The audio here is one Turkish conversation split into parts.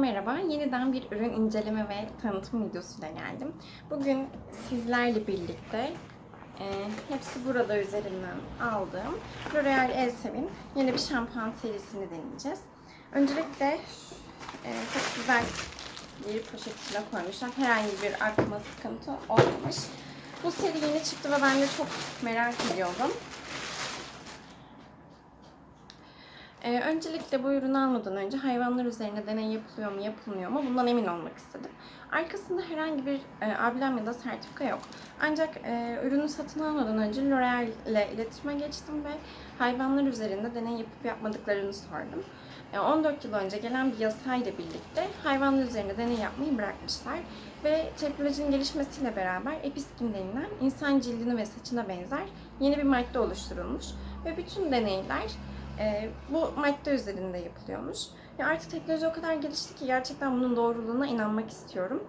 Merhaba, yeniden bir ürün inceleme ve tanıtım videosuyla geldim. Bugün sizlerle birlikte e, hepsi burada üzerinden aldığım L'Oreal Elsev'in yeni bir şampuan serisini deneyeceğiz. Öncelikle e, çok güzel bir poşet içine koymuşlar. Herhangi bir akma sıkıntı olmamış. Bu seri yeni çıktı ve ben de çok merak ediyordum. Ee, öncelikle bu ürünü almadan önce hayvanlar üzerine deney yapılıyor mu yapılmıyor mu bundan emin olmak istedim. Arkasında herhangi bir e, ablem ya da sertifika yok. Ancak e, ürünü satın almadan önce L'Oreal ile iletişime geçtim ve hayvanlar üzerinde deney yapıp yapmadıklarını sordum. E, 14 yıl önce gelen bir yasayla birlikte hayvanlar üzerinde deney yapmayı bırakmışlar. Ve teknolojinin gelişmesiyle beraber episkin denilen insan cildine ve saçına benzer yeni bir madde oluşturulmuş. Ve bütün deneyler e, bu madde üzerinde yapılıyormuş. Ya artık teknoloji o kadar gelişti ki gerçekten bunun doğruluğuna inanmak istiyorum.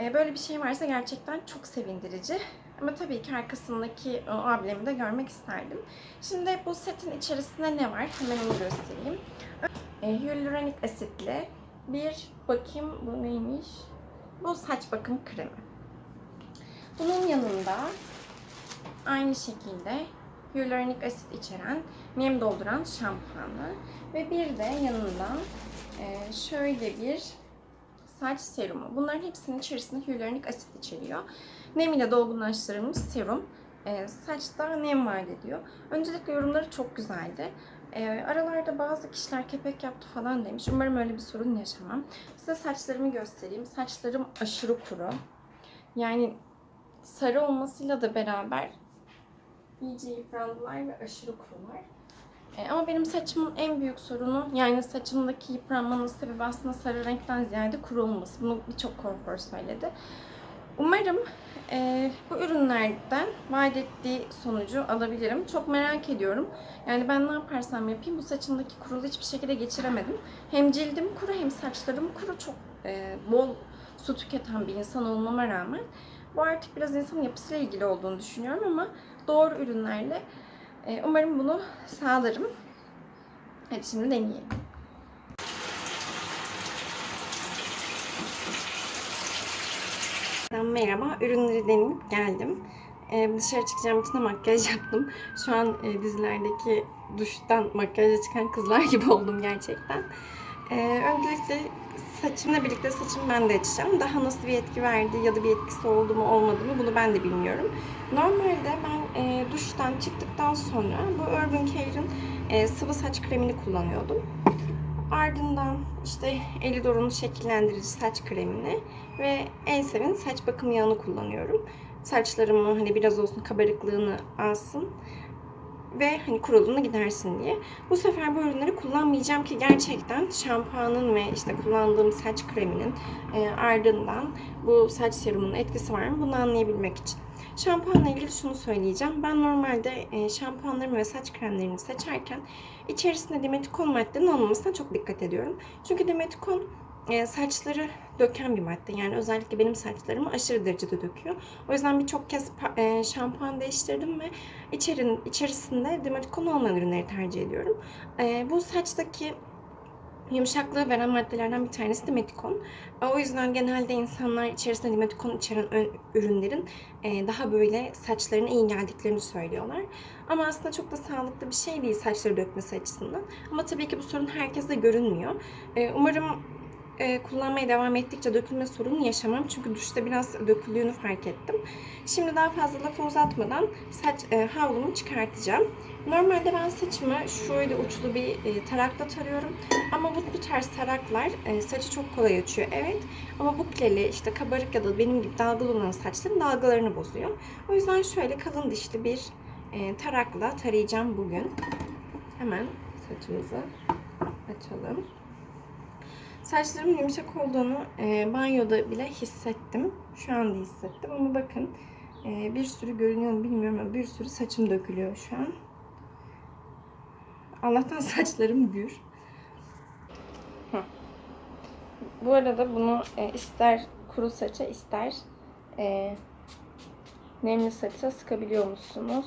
E, böyle bir şey varsa gerçekten çok sevindirici. Ama tabii ki arkasındaki o ablemi de görmek isterdim. Şimdi bu setin içerisinde ne var? Hemen onu göstereyim. E, hyaluronik asitli bir bakayım bu neymiş? Bu saç bakım kremi. Bunun yanında aynı şekilde hyaluronik asit içeren nem dolduran şampuanı ve bir de yanında e, şöyle bir saç serumu. Bunların hepsinin içerisinde hyaluronik asit içeriyor. Nem ile dolgunlaştırılmış serum e, saçta nem vaat ediyor. Öncelikle yorumları çok güzeldi. E, aralarda bazı kişiler kepek yaptı falan demiş. Umarım öyle bir sorun yaşamam. Size saçlarımı göstereyim. Saçlarım aşırı kuru. Yani sarı olmasıyla da beraber iyice yıprandılar ve aşırı kurular. E, ama benim saçımın en büyük sorunu yani saçımdaki yıpranmanın sebebi aslında sarı renkten ziyade kuru olması. Bunu birçok kuaför söyledi. Umarım e, bu ürünlerden vaat ettiği sonucu alabilirim. Çok merak ediyorum. Yani ben ne yaparsam yapayım bu saçımdaki kurulu hiçbir şekilde geçiremedim. Hem cildim kuru hem saçlarım kuru. Çok e, bol su tüketen bir insan olmama rağmen bu artık biraz insanın yapısıyla ilgili olduğunu düşünüyorum ama doğru ürünlerle e, umarım bunu sağlarım. Hadi şimdi deneyelim. Merhaba, ürünleri deneyip geldim. Ee, dışarı çıkacağım için de makyaj yaptım. Şu an e, dizilerdeki duştan makyaja çıkan kızlar gibi oldum gerçekten. Ee, öncelikle saçımla birlikte saçımı ben de açacağım. Daha nasıl bir etki verdi ya da bir etkisi oldu mu olmadı mı bunu ben de bilmiyorum. Normalde ben e, duştan çıktıktan sonra bu Urban Care'ın e, sıvı saç kremini kullanıyordum. Ardından işte Elidor'un şekillendirici saç kremini ve Elsev'in saç bakım yağını kullanıyorum. Saçlarımı hani biraz olsun kabarıklığını alsın ve hani kuruluğunu gidersin diye. Bu sefer bu ürünleri kullanmayacağım ki gerçekten şampuanın ve işte kullandığım saç kreminin e, ardından bu saç serumunun etkisi var mı bunu anlayabilmek için. Şampuanla ilgili şunu söyleyeceğim. Ben normalde e, şampuanlarımı ve saç kremlerimi seçerken içerisinde dimetikon maddenin olmamasına çok dikkat ediyorum. Çünkü dimetikon e, saçları döken bir madde. Yani özellikle benim saçlarımı aşırı derecede döküyor. O yüzden birçok kez e, şampuan değiştirdim ve içerin, içerisinde dimetikon olmayan ürünleri tercih ediyorum. E, bu saçtaki yumuşaklığı veren maddelerden bir tanesi dimetikon. O yüzden genelde insanlar içerisinde dimetikon içeren ürünlerin daha böyle saçlarına iyi geldiklerini söylüyorlar. Ama aslında çok da sağlıklı bir şey değil saçları dökmesi açısından. Ama tabii ki bu sorun herkeste görünmüyor. Umarım e, kullanmaya devam ettikçe dökülme sorunu yaşamam. Çünkü duşta biraz döküldüğünü fark ettim. Şimdi daha fazla lafı uzatmadan saç e, havlumu çıkartacağım. Normalde ben saçımı şöyle uçlu bir e, tarakla tarıyorum. Ama bu, bu tarz taraklar e, saçı çok kolay açıyor. Evet. Ama bukleli işte kabarık ya da benim gibi dalgalı olan saçların dalgalarını bozuyor. O yüzden şöyle kalın dişli bir e, tarakla tarayacağım bugün. Hemen saçımızı açalım. Saçlarımın yumuşak olduğunu e, banyoda bile hissettim. Şu anda hissettim ama bakın e, bir sürü görünüyor mu bilmiyorum ama bir sürü saçım dökülüyor şu an. Allah'tan saçlarım gür. Bu arada bunu e, ister kuru saça ister e, nemli saça sıkabiliyor musunuz?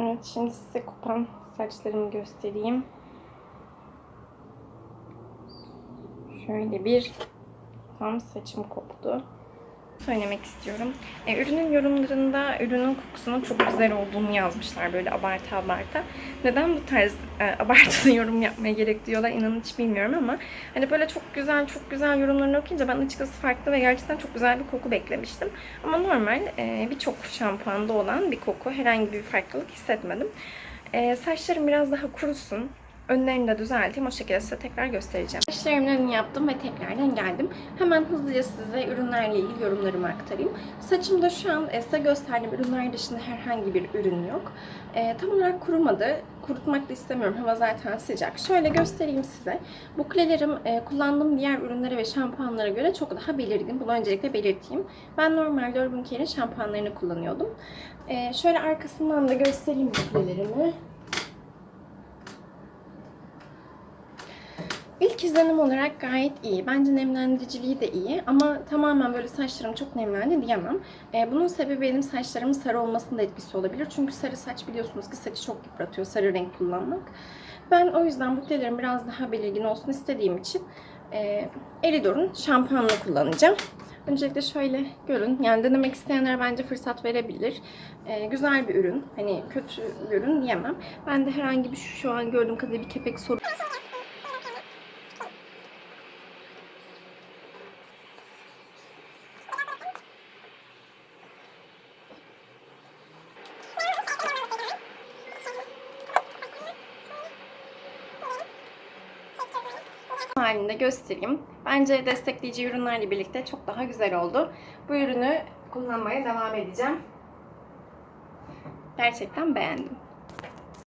Evet şimdi size kopan saçlarımı göstereyim. Şöyle bir tam saçım koptu. Söylemek istiyorum. E, ürünün yorumlarında ürünün kokusunun çok güzel olduğunu yazmışlar böyle abartı abartı. Neden bu tarz e, abartılı yorum yapmaya gerek duyuyorlar inanın hiç bilmiyorum ama hani böyle çok güzel çok güzel yorumlarını okuyunca ben açıkçası farklı ve gerçekten çok güzel bir koku beklemiştim. Ama normal e, birçok şampuanda olan bir koku. Herhangi bir farklılık hissetmedim. E, saçlarım biraz daha kurusun. Önlerini de düzelteyim. O şekilde size tekrar göstereceğim. Saçlarımın önünü yaptım ve tekrardan geldim. Hemen hızlıca size ürünlerle ilgili yorumlarımı aktarayım. Saçımda şu an e, size gösterdiğim ürünler dışında herhangi bir ürün yok. E, tam olarak kurumadı. Kurutmak da istemiyorum. Hava zaten sıcak. Şöyle göstereyim size. Buklelerim e, kullandığım diğer ürünlere ve şampuanlara göre çok daha belirgin. Bunu öncelikle belirteyim. Ben normalde Urban Care'in şampuanlarını kullanıyordum. E, şöyle arkasından da göstereyim buklelerimi. İzlenim olarak gayet iyi. Bence nemlendiriciliği de iyi ama tamamen böyle saçlarım çok nemlendi diyemem. Ee, bunun sebebi benim saçlarımın sarı olmasının etkisi olabilir. Çünkü sarı saç biliyorsunuz ki saçı çok yıpratıyor sarı renk kullanmak. Ben o yüzden buklelerim biraz daha belirgin olsun istediğim için e, Elidor'un şampuanını kullanacağım. Öncelikle şöyle görün. Yani denemek isteyenler bence fırsat verebilir. Ee, güzel bir ürün. Hani kötü bir ürün diyemem. Ben de herhangi bir şu, an gördüğüm kadarıyla bir kepek sorunu halinde göstereyim. Bence destekleyici ürünlerle birlikte çok daha güzel oldu. Bu ürünü kullanmaya devam edeceğim. Gerçekten beğendim.